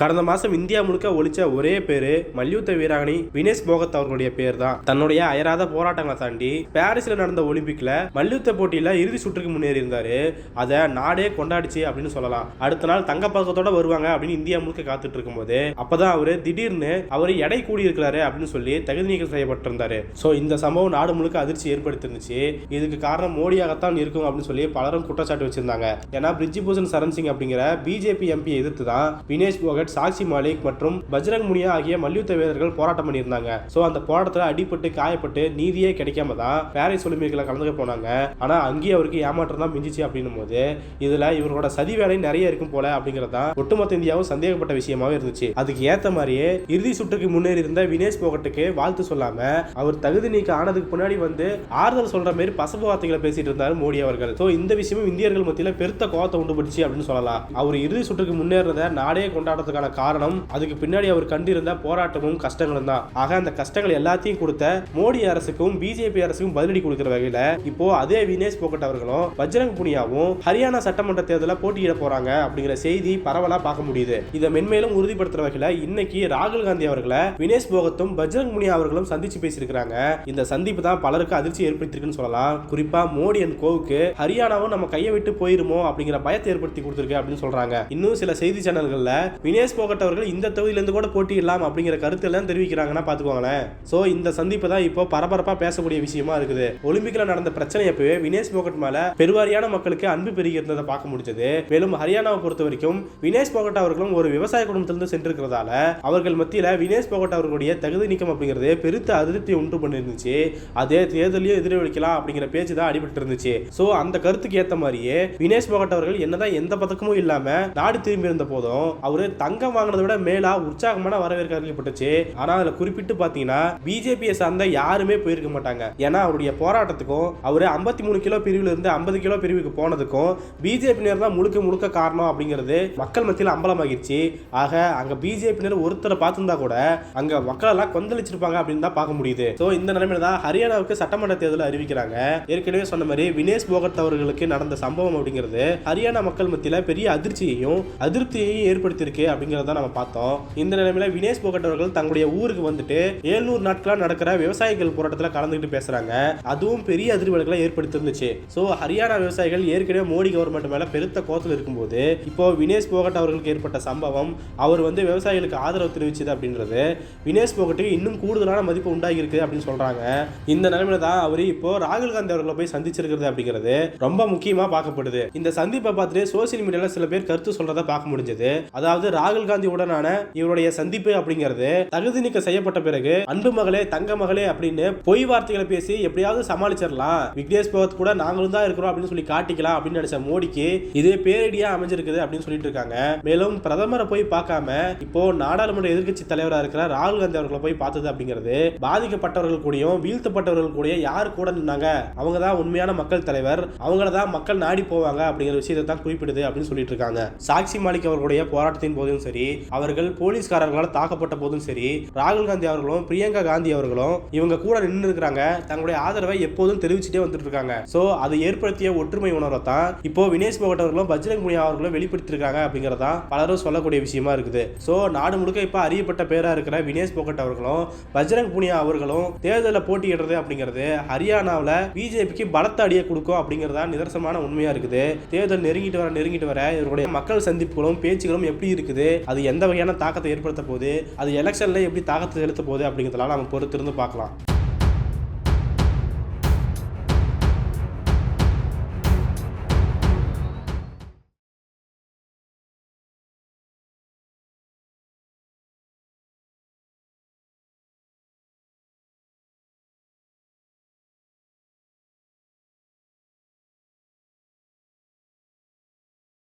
கடந்த மாசம் இந்தியா முழுக்க ஒழிச்ச ஒரே பேரு மல்யுத்த வீராங்கனை வினேஷ் போகத் அவர்களுடைய பேர் தான் தன்னுடைய அயராத போராட்டங்களை தாண்டி பாரிஸ்ல நடந்த ஒலிம்பிக்ல மல்யுத்த போட்டியில இறுதி சுற்றுக்கு முன்னேறி இருந்தாரு அதை நாடே கொண்டாடிச்சு அப்படின்னு சொல்லலாம். அடுத்த நாள் தங்க பதக்கத்தோட வருவாங்க அப்படின்னு இந்தியா முழுக்க காத்துட்டு இருக்கும்போது அப்பதான் அவரு திடீர்னு அவர் எடை கூடி இருக்கிறாரு அப்படின்னு சொல்லி தகுதி நீக்கம் செய்யப்பட்டிருந்தாரு. சோ இந்த சம்பவம் நாடு முழுக்க அதிர்ச்சி ஏற்படுத்திருந்துச்சு. இதுக்கு காரணம் மோடியாகத்தான் இருக்கும் அப்படின்னு சொல்லி பலரும் குற்றச்சாட்டு வச்சிருந்தாங்க. ஏன்னா பிரிட்ஜி பூஷன் சரண் சிங் அப்படிங்கிற பிஜேபி எம்பி எதிர்த்து தான் வினேஷ் போகட் சாக்சி மாலிக் மற்றும் பஜ்ரங் முனியா ஆகிய மல்யுத்த வீரர்கள் போராட்டம் பண்ணியிருந்தாங்க. சோ அந்த போராட்டத்துல அடிபட்டு காயப்பட்டு நீதியே கிடைக்காம தான் பாரிஸ் ஒலிம்பிக்ல கலந்துக்க போனாங்க. ஆனா அங்கேயே அவருக்கு ஏமாற்றம் தான் மிஞ்சிச்சு அப்படின்னும் போது இதுல இவரோட சதி வேலை நிறைய இருக்கும் போல அப்படிங்கறதா ஒட்டுமொத்த இந்தியாவும் சந்தேகப்பட்ட விஷயமாவே இருந்துச்சு. அதுக்கு ஏத்த மாதிரியே இறுதி சுற்றுக்கு முன்னேறி இருந்த வினேஷ் போகட்டுக்கு வாழ்த்து சொல்லாம அவர் தகுதி நீக்க ஆனதுக்கு முன்னாடி வந்து ஆறுதல் சொல்ற மாதிரி பசப்பு வார்த்தைகளை பேசிட்டு இருந்தாரு மோடி அவர்கள். சோ இந்த விஷயமும் இந்தியர்கள் மத்தியில பெருத்த கோவத்தை உண்டு பண்ணிச்சு அப்படின்னு சொல்லலாம். அவர் இறுதி சுற்றுக்கு முன்னேறத நாடே கொண்டாடுறதுக்கு வந்ததுக்கான காரணம் அதுக்கு பின்னாடி அவர் கண்டிருந்த போராட்டமும் கஷ்டங்களும் தான். ஆக அந்த கஷ்டங்கள் எல்லாத்தையும் கொடுத்த மோடி அரசுக்கும் பிஜேபி அரசுக்கும் பதிலடி கொடுக்கிற வகையில இப்போ அதே வினேஷ் போகட் அவர்களும் பஜ்ரங் புனியாவும் ஹரியானா சட்டமன்ற தேர்தலில் போட்டியிட போறாங்க அப்படிங்கிற செய்தி பரவலா பார்க்க முடியுது. இதை மென்மேலும் உறுதிப்படுத்துற வகையில இன்னைக்கு ராகுல் காந்தி அவர்களை வினேஷ் போகத்தும் பஜ்ரங் புனியா அவர்களும் சந்திச்சு பேசியிருக்கிறாங்க. இந்த சந்திப்பு தான் பலருக்கு அதிர்ச்சி ஏற்படுத்திருக்குன்னு சொல்லலாம். குறிப்பா மோடி அண்ட் கோவுக்கு ஹரியானாவும் நம்ம கையை விட்டு போயிருமோ அப்படிங்கிற பயத்தை ஏற்படுத்தி கொடுத்துருக்கு அப்படின்னு சொல்றாங்க. இன்னும் சில செய்தி சேனல்கள்ல வினேஷ் போகட் அவர்கள் இந்த தொகுதியிலேருந்து கூட போட்டியிடலாம் அப்படிங்கிற கருத்து எல்லாம் தெரிவிக்கிறாங்கன்னா பார்த்துக்கோங்களேன். ஸோ இந்த சந்திப்பு தான் இப்போ பரபரப்பா பேசக்கூடிய விஷயமா இருக்குது. ஒலிம்பிக்கில் நடந்த பிரச்சனை அப்பவே வினேஷ் போகட் மேல பெருவாரியான மக்களுக்கு அன்பு பெருகி இருந்ததை பார்க்க முடிஞ்சது. மேலும் ஹரியானாவை பொறுத்த வரைக்கும் வினேஷ் போகட் அவர்களும் ஒரு விவசாய குடும்பத்திலிருந்து சென்றிருக்கிறதால அவர்கள் மத்தியில் வினேஷ் போகட் அவர்களுடைய தகுதி நீக்கம் அப்படிங்கிறது பெருத்த அதிருப்தி உண்டு பண்ணிருந்துச்சு. அதே தேர்தலையும் எதிரொலிக்கலாம் அப்படிங்கிற பேச்சு தான் அடிபட்டு இருந்துச்சு ஸோ அந்த கருத்துக்கு ஏற்ற மாதிரியே வினேஷ் போகட் அவர்கள் என்னதான் எந்த பதக்கமும் இல்லாம நாடு திரும்பி இருந்த போதும் அவரு தங்கம் வாங்கினதை விட மேலா உற்சாகமான வரவேற்க அறிவிக்கப்பட்டுச்சு. ஆனா அதுல குறிப்பிட்டு பாத்தீங்கன்னா பிஜேபியை சார்ந்த யாருமே போயிருக்க மாட்டாங்க. ஏன்னா அவருடைய போராட்டத்துக்கும் அவர் ஐம்பத்தி மூணு கிலோ பிரிவுல இருந்து ஐம்பது கிலோ பிரிவுக்கு போனதுக்கும் பிஜேபியினர் தான் முழுக்க முழுக்க காரணம் அப்படிங்கிறது மக்கள் மத்தியில் அம்பலமாகிடுச்சு. ஆக அங்க பிஜேபியினர் ஒருத்தரை பார்த்திருந்தா கூட அங்க மக்கள் எல்லாம் கொந்தளிச்சிருப்பாங்க அப்படின்னு தான் பார்க்க முடியுது. ஸோ இந்த நிலைமையில தான் ஹரியானாவுக்கு சட்டமன்ற தேர்தல் அறிவிக்கிறாங்க. ஏற்கனவே சொன்ன மாதிரி வினேஷ் போகத் அவர்களுக்கு நடந்த சம்பவம் அப்படிங்கிறது ஹரியானா மக்கள் மத்தியில் பெரிய அதிர்ச்சியையும் அதிருப்தியையும் ஏற்படுத்தியிருக்கு அப்படிங்கிறத நம்ம பார்த்தோம். இந்த நிலைமையில வினேஷ் போகட் அவர்கள் தங்களுடைய ஊருக்கு வந்துட்டு ஏழ்நூறு நாட்களாக நடக்கிற விவசாயிகள் போராட்டத்தில் கலந்துக்கிட்டு பேசுறாங்க. அதுவும் பெரிய அதிர்வலைகளை ஏற்படுத்திருந்துச்சு ஸோ ஹரியானா விவசாயிகள் ஏற்கனவே மோடி கவர்மெண்ட் மேல பெருத்த கோத்தில் இருக்கும்போது இப்போ வினேஷ் போகட் அவர்களுக்கு ஏற்பட்ட சம்பவம் அவர் வந்து விவசாயிகளுக்கு ஆதரவு தெரிவிச்சது அப்படின்றது வினேஷ் போகட்டுக்கு இன்னும் கூடுதலான மதிப்பு உண்டாகி இருக்கு அப்படின்னு சொல்றாங்க. இந்த நிலைமையில தான் அவர் இப்போ ராகுல் காந்தி அவர்களை போய் சந்திச்சிருக்கிறது அப்படிங்கிறது ரொம்ப முக்கியமா பார்க்கப்படுது. இந்த சந்திப்பை பார்த்துட்டு சோசியல் மீடியால சில பேர் கருத்து சொல்றதை பார்க்க முடிஞ்சது. அதாவது ராகுல் காந்தி உடனான இவருடைய சந்திப்பு அப்படிங்கிறது தகுதி நீக்கம் செய்யப்பட்ட பிறகு அன்பு மகளே தங்க மகளே அப்படின்னு பொய் வார்த்தைகளை பேசி எப்படியாவது சமாளிச்சிடலாம். விக்னேஷ் பகத் கூட நாங்களும் தான் இருக்கிறோம் அப்படின்னு சொல்லி காட்டிக்கலாம் அப்படின்னு நினைச்ச மோடிக்கு இதே பேரடியா அமைஞ்சிருக்குது அப்படின்னு சொல்லிட்டு இருக்காங்க. மேலும் பிரதமரை போய் பார்க்காம இப்போ நாடாளுமன்ற எதிர்க்கட்சி தலைவராக இருக்கிற ராகுல் காந்தி அவர்களை போய் பார்த்தது அப்படிங்கிறது பாதிக்கப்பட்டவர்கள் கூடயும் வீழ்த்தப்பட்டவர்கள் கூட யார் கூட நின்னாங்க? அவங்க தான் உண்மையான மக்கள் தலைவர். அவங்கள தான் மக்கள் நாடி போவாங்க அப்படிங்கிற விஷயத்தை தான் குறிப்பிடுது அப்படின்னு சொல்லிட்டு இருக்காங்க. சாக்சி மாலிக் அவர்களுடைய போராட்டத்தின் போது போதும் சரி அவர்கள் போலீஸ்காரர்களால் தாக்கப்பட்ட போதும் சரி ராகுல் காந்தி அவர்களும் பிரியங்கா காந்தி அவர்களும் இவங்க கூட நின்று இருக்கிறாங்க தங்களுடைய ஆதரவை எப்போதும் தெரிவிச்சுட்டே வந்துட்டு இருக்காங்க சோ அது ஏற்படுத்திய ஒற்றுமை உணர்வை தான் இப்போ வினேஷ் போகட் அவர்களும் பஜ்ரங் புனியா அவர்களும் வெளிப்படுத்திருக்காங்க அப்படிங்கறதா பலரும் சொல்லக்கூடிய விஷயமா இருக்குது. சோ நாடு முழுக்க இப்ப அறியப்பட்ட பேரா இருக்கிற வினேஷ் போகட் அவர்களும் பஜ்ரங் புனியா அவர்களும் தேர்தலில் போட்டியிடுறது அப்படிங்கிறது ஹரியானாவில் பிஜேபிக்கு பலத்த அடியை கொடுக்கும் அப்படிங்கிறதா நிதர்சனமான உண்மையா இருக்குது. தேர்தல் நெருங்கிட்டு வர நெருங்கிட்டு வர இவருடைய மக்கள் சந்திப்புகளும் பேச்சுகளும் எப்படி இருக்குது? அது எந்த வகையான தாக்கத்தை ஏற்படுத்த போகுது? அது எலெக்ஷன்ல எப்படி தாக்கத்தை செலுத்த போகுது அப்படிங்கிறதெல்லாம் நம்ம பொறுத்திருந்து பார்க்கலாம்.